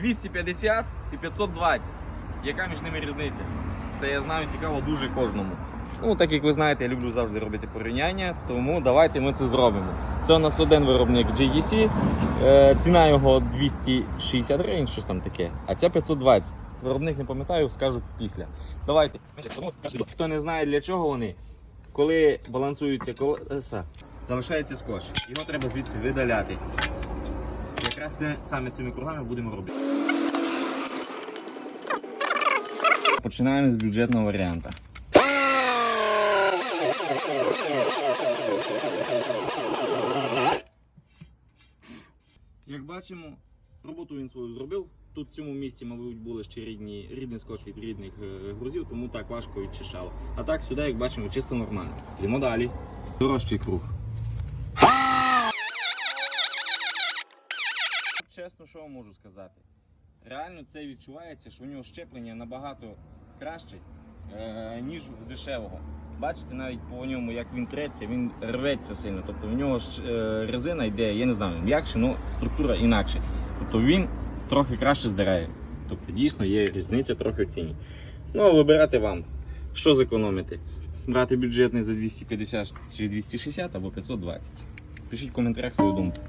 250 і 520. Яка між ними різниця? Це я знаю цікаво дуже кожному. Ну, так як ви знаєте, я люблю завжди робити порівняння, тому давайте ми це зробимо. Це у нас один виробник GEC, е, ціна його 260 гривень, щось там таке, а ця 520. Виробник не пам'ятаю, скажу після. Давайте. Хто не знає для чого вони, коли балансуються колеса, залишається скотч. Його треба звідси видаляти. Якраз це саме цими кругами будемо робити. Починаємо з бюджетного варіанту. Як бачимо, роботу він свою зробив. Тут в цьому місці, мабуть, були ще рідні, рідний скотч від рідних е, грузів, тому так важко відчищало. А так сюди, як бачимо, чисто нормально. Йдемо далі. Дорожчий круг. Чесно, що вам можу сказати? Реально це відчувається, що у нього щеплення набагато краще, е, ніж в дешевого. Бачите, навіть по ньому, як він треться, він рветься сильно. Тобто в нього е, резина йде, я не знаю, м'якше, але структура інакше. Тобто він трохи краще здирає. Тобто дійсно є різниця трохи в ціні. Ну, а вибирати вам, що зекономити. Брати бюджетний за 250 чи 260 або 520. Пишіть в коментарях свою думку.